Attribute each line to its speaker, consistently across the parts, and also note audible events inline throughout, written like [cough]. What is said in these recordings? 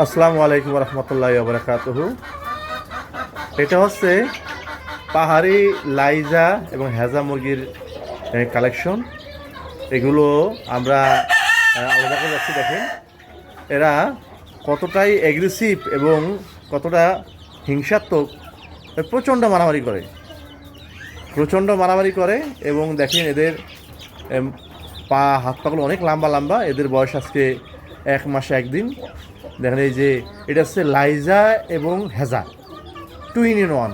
Speaker 1: আসসালামু আলাইকুম রহমতুল্লাহ বরকাতহ। এটা হচ্ছে পাহাড়ি লাইজা এবং হেজা মুরগির কালেকশন এগুলো আমরা আলাদা করে যাচ্ছি দেখেন। এরা কতটাই অ্যাগ্রেসিভ এবং কতটা হিংসাত্মক প্রচণ্ড মারামারি করে। প্রচণ্ড মারামারি করে এবং দেখেন এদের পা হাত পাগুলো অনেক লম্বা লম্বা। এদের বয়স আজকে এক মাসে একদিন। দেখেন এই যে, এটা হচ্ছে লাইজা এবং হেজা। টু ইন ইন ওয়ান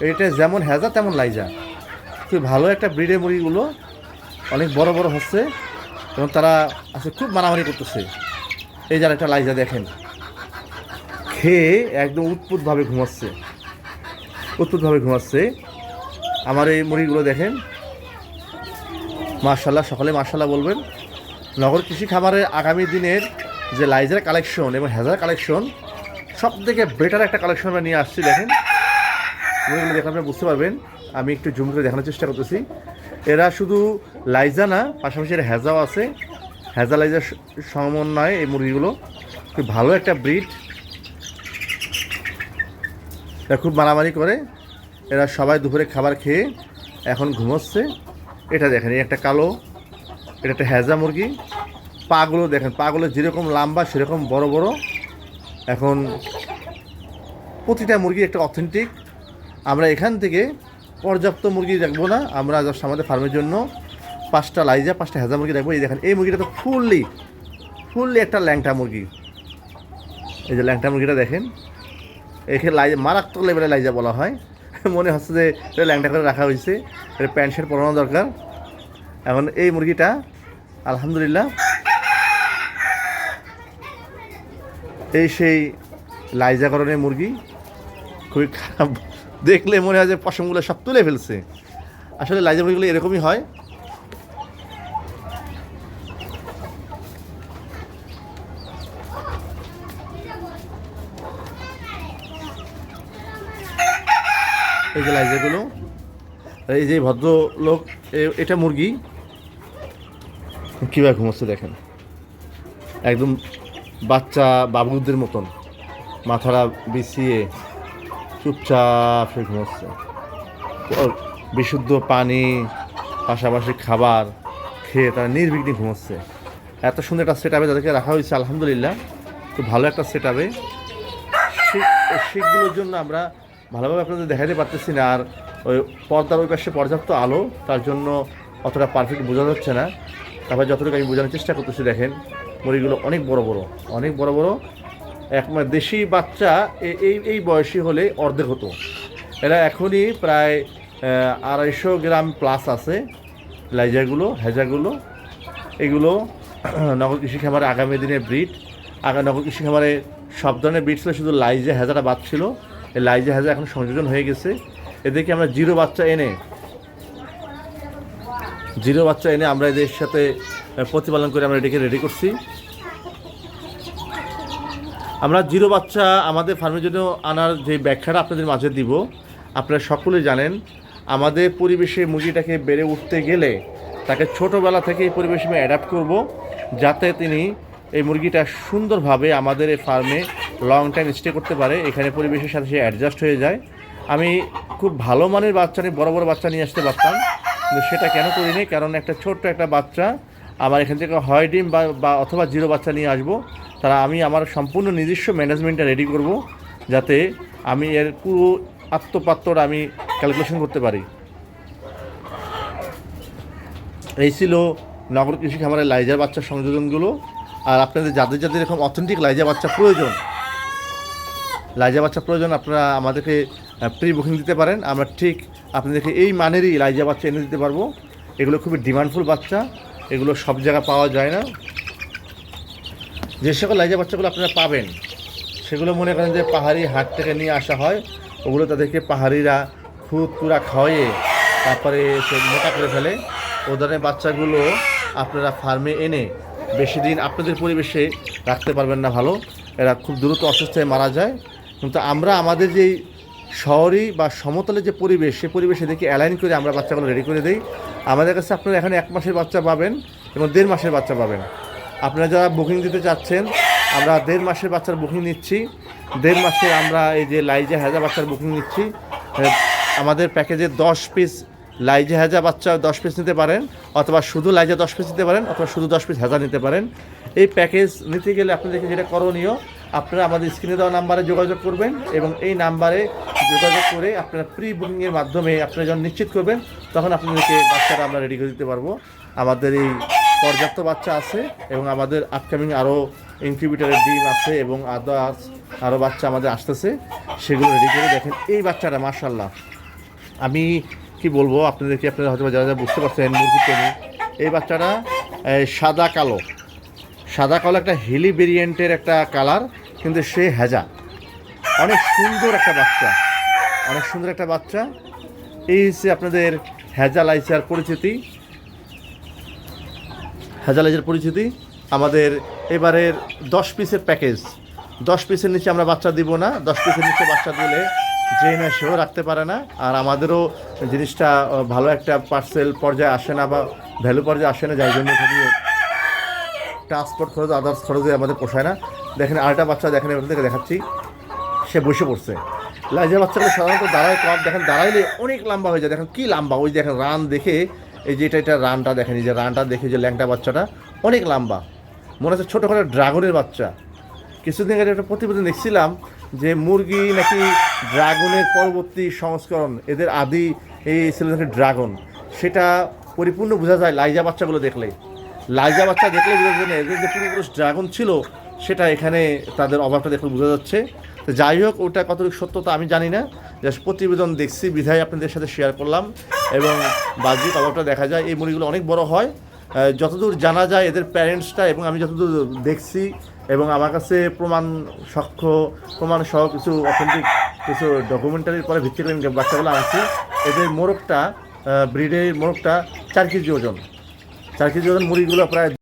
Speaker 1: এটা যেমন হেজা, তেমন লাইজা। খুব ভালো একটা ব্রিডের মুরগিগুলো। অনেক বড় বড় হচ্ছে এবং তারা আজকে খুব মারামারি করতেছে। এই যারা একটা লাইজা দেখেন। খেয়ে একদম উৎপুতভাবে ঘুমাচ্ছে। উৎপুতভাবে ঘুমাচ্ছে। আমার এই মুরগিগুলো দেখেন। মার্শাল্লাহ সকালে মার্শাল্লাহ বলবেন। নগর কৃষি খামারের আগামী দিনের যে লাইজার কালেকশন এবং হেজার কালেকশন সব থেকে বেটার একটা কালেকশন আমরা নিয়ে আসছি, দেখেন। মুরগিগুলো দেখে আপনি বুঝতে পারবেন। আমি একটু জুম করে দেখানোর চেষ্টা করতেছি। এরা শুধু লাইজা না, পাশাপাশি এর হেজাও আছে। হেজা লাইজার সমন্বয়ে এই মুরগিগুলো খুব ভালো একটা ব্রিড এরা খুব মারামারি করে। এরা সবাই দুপুরে খাবার খেয়ে এখন ঘুমোচ্ছে। এটা দেখেন, এই একটা কালো, এটা একটা হেজা মুরগি। পাগুলো দেখেন, পাগুলো যেরকম লম্বা, সেরকম বড় বড়। এখন প্রতিটা মুরগি একটা অথেন্টিক আমরা এখান থেকে পর্যাপ্ত মুরগি রাখব না, আমরা জাস্ট আমাদের ফার্মের জন্য পাঁচটা লাইজা, পাঁচটা হেজা মুরগি রাখব এই দেখেন, এই মুরগিটা তো ফুললি ফুললি একটা ল্যাংটা মুরগি। এই যে ল্যাংটা মুরগিটা দেখেন এখানে লাইজা, মারাত্মক লেভেলে লাইজা বলা হয়। মনে হচ্ছে যে এটা ল্যাংটা করে রাখা হয়েছে, এটা প্যান্ট শার্ট পরানো দরকার। এখন এই মুরগিটা, আলহামদুলিল্লাহ এই সেই লাইজাকরণের মুরগি খুবই খারাপ। দেখলে মনে হয় যে পশমগুলো সব তুলে ফেলছে। আসলে লাইজা মুরগিগুলো এরকমই হয়। এই যে লাইজাগুলো এই যে ভদ্রলোক এটা মুরগি। কীভাবে ঘুমোচ্ছে দেখেন। একদম বাচ্চা বাবুদের মতন। মাথারা বিছিয়ে চুপচাপ সে ঘুমোচ্ছে। বিশুদ্ধ পানি, পাশাপাশি খাবার খেয়ে তারা নির্বিঘ্নে ঘুমোচ্ছে। এত সুন্দর একটা সেট আপে তাদেরকে রাখা হয়েছে, আলহামদুলিল্লাহ। তো ভালো একটা সেট আপে শিখগুলোর জন্য আমরা ভালোভাবে আপনাদের দেখাতে পারতেছি না, আর ওই পর্দার ওই পাশে পর্যাপ্ত আলো, তার জন্য অতটা পারফেক্ট বোঝা যাচ্ছে না। তারপর যতটুকু আমি বোঝানোর চেষ্টা করতেছি, দেখেন। মুরগিগুলো অনেক বড় বড়, অনেক বড় বড়। এক মানে দেশি বাচ্চা এই এই বয়সী হলে অর্ধেক হতো। এরা এখনই প্রায় আড়াইশো গ্রাম প্লাস আছে। লাইজাগুলো হেজাগুলো এগুলো [clears throat] নগর কৃষি খামারে আগামী দিনে ব্রিড আগা নগর কৃষি খামারে সব ধরনের ব্রিড ছিল, শুধু লাইজা হেজাটা বাদ ছিল। এই লাইজা হেজা এখন সংযোজন হয়ে গেছে। এদেরকে আমরা জিরো বাচ্চা এনে, জিরো বাচ্চা এনে আমরা এদের সাথে প্রতিপালন করে আমরা এটাকে রেডি করছি। আমরা জিরো বাচ্চা আমাদের ফার্মের জন্য আনার যে ব্যাখ্যাটা আপনাদের মাঝে দিব, আপনারা সকলেই জানেন, আমাদের পরিবেশে মুরগিটাকে বেড়ে উঠতে গেলে তাকে ছোটোবেলা থেকে এই পরিবেশে আমি অ্যাডাপ্ট করব, যাতে তিনি এই মুরগিটা সুন্দরভাবে আমাদের এই ফার্মে লং টাইম স্টে করতে পারে, এখানে পরিবেশের সাথে সে অ্যাডজাস্ট হয়ে যায়। আমি খুব ভালো মানের বাচ্চা নিয়ে, বড় বড় বাচ্চা নিয়ে আসতে পারতাম, কিন্তু সেটা কেন করিনি, কারণ একটা ছোট্ট একটা বাচ্চা আমার এখান থেকে হয় ডিম বা বা অথবা জিরো বাচ্চা নিয়ে আসব। তারা আমি আমার সম্পূর্ণ নিজস্ব ম্যানেজমেন্টটা রেডি করব যাতে আমি এর পুরো আত্মপাত্রটা আমি ক্যালকুলেশন করতে পারি। এই ছিল নগর কৃষি খামারের লাইজার বাচ্চার সংযোজনগুলো। আর আপনাদের যাদের যাদের এরকম অথেন্টিক লাইজা বাচ্চা প্রয়োজন লাইজা বাচ্চা প্রয়োজন, আপনারা আমাদেরকে প্রি বুকিং দিতে পারেন। আমরা ঠিক আপনাদেরকে এই মানেরই লাইজা বাচ্চা এনে দিতে পারব। এগুলো খুবই ডিমান্ডফুল বাচ্চা। এগুলো সব জায়গায় পাওয়া যায় না। যে সকল লাইজা বাচ্চাগুলো আপনারা পাবেন, সেগুলো মনে করেন যে পাহাড়ি হাট থেকে নিয়ে আসা হয়, ওগুলো তাদেরকে পাহাড়িরা খুদ পুরা খাওয়াইয়ে তারপরে সে মোটা করে ফেলে। ও ধরনের বাচ্চাগুলো আপনারা ফার্মে এনে বেশি দিন আপনাদের পরিবেশে রাখতে পারবেন না ভালো। এরা খুব দ্রুত অসুস্থ হয়ে মারা যায়। কিন্তু আমরা, আমাদের যেই শহরই বা সমতলে যে পরিবেশ, সে পরিবেশে দেখে অ্যালাইন করে আমরা বাচ্চাগুলো রেডি করে দিই। আমাদের কাছে আপনারা এখানে এক মাসের বাচ্চা পাবেন এবং দেড় মাসের বাচ্চা পাবেন। আপনারা যারা বুকিং দিতে চাচ্ছেন, আমরা দেড় মাসের বাচ্চার বুকিং নিচ্ছি। দেড় মাসে আমরা এই যে লাইজা হেজা বাচ্চার বুকিং নিচ্ছি। আমাদের প্যাকেজে দশ পিস লাইজা হেজা বাচ্চা দশ পিস নিতে পারেন, অথবা শুধু লাইজা দশ পিস নিতে পারেন, অথবা শুধু দশ পিস হেজা নিতে পারেন। এই প্যাকেজ নিতে গেলে আপনাদেরকে যেটা করণীয় আপনারা আমাদের স্ক্রিনে দেওয়া নাম্বারে যোগাযোগ করবেন এবং এই নাম্বারে যোগাযোগ করে আপনারা প্রি বুকিংয়ের মাধ্যমে আপনারা যখন নিশ্চিত করবেন, তখন আপনাদেরকে বাচ্চাটা আমরা রেডি করে দিতে পারব। আমাদের এই পর্যাপ্ত বাচ্চা আছে এবং আমাদের আপকামিং আরও ইনকিউবেটারের ডিম আছে এবং আদার্স আরও বাচ্চা আমাদের আসতেছে, সেগুলো রেডি করে দেখেন। এই বাচ্চাটা মার্শাল্লাহ আমি কি বলব, আপনাদেরকে আপনারা হয়তো যারা যারা বুঝতে পারছেন, মুরগি এই বাচ্চাটা সাদা কালো। সাদা কালো একটা হিলি ভেরিয়েন্টের একটা কালার কিন্তু সে হেজা। অনেক সুন্দর একটা বাচ্চা। অনেক সুন্দর একটা বাচ্চা। এই হচ্ছে আপনাদের হেজা লাইচার পরিচিতি। হেজা লাইচার পরিচিতি আমাদের এবারের দশ পিসের প্যাকেজ। দশ পিসের নিচে আমরা বাচ্চা দিব না। দশ পিসের নিচে বাচ্চা দিলে যে না সেও রাখতে পারে না। আর আমাদেরও জিনিসটা ভালো একটা পার্সেল পর্যায়ে আসে না বা ভ্যালু পর্যায়ে আসে না, যার জন্য ট্রান্সপোর্ট খরচ আদার্স খরচে আমাদের পোষায় না। দেখেন আরেকটা বাচ্চা দেখেন, এখান থেকে দেখাচ্ছি। সে বসে পড়ছে। লাইজা বাচ্চাগুলো সাধারণত দাঁড়ায় কম, দেখেন দাঁড়াইলে অনেক লম্বা হয়ে যায়। দেখেন কী লম্বা, ওই দেখেন রান দেখে, এই যে এটা এটা রানটা দেখেন, এই যে রানটা দেখে যে ল্যাংটা বাচ্চাটা, অনেক লম্বা। মনে হচ্ছে ছোটো করে ড্রাগনের বাচ্চা। কিছুদিন আগে একটা প্রতিবেদন দেখছিলাম যে মুরগি নাকি ড্রাগনের পরবর্তী সংস্করণ, এদের আদি এই ছিল নাকি ড্রাগন। সেটা পরিপূর্ণ বোঝা যায় লাইজা বাচ্চাগুলো দেখলে। লাইজা বাচ্চা দেখলে বোঝা যায় এদের যে পুরোপুরো ড্রাগন ছিল, সেটা এখানে তাদের অভাবটা দেখলে বোঝা যাচ্ছে। তো যাই হোক, ওটা কতটুকু সত্যতা আমি জানি না। জাস্ট প্রতিবেদন দেখছি, বিধায় আপনাদের সাথে শেয়ার করলাম এবং বাহ্যিক অভাবটা দেখা যায়। এই মুড়িগুলো অনেক বড় হয়। যতদূর জানা যায় এদের প্যারেন্টসটা এবং আমি যতদূর দেখছি এবং আমার কাছে প্রমাণ সাক্ষ্য প্রমাণ সহ কিছু অথেন্টিক কিছু ডকুমেন্টারির পরে ভিত্তি করে বাচ্চাগুলো আনছি। এদের মোরগটা ব্রিডের মোরগটা চার কেজি ওজন। চার কেজি ওজন মুড়িগুলো প্রায়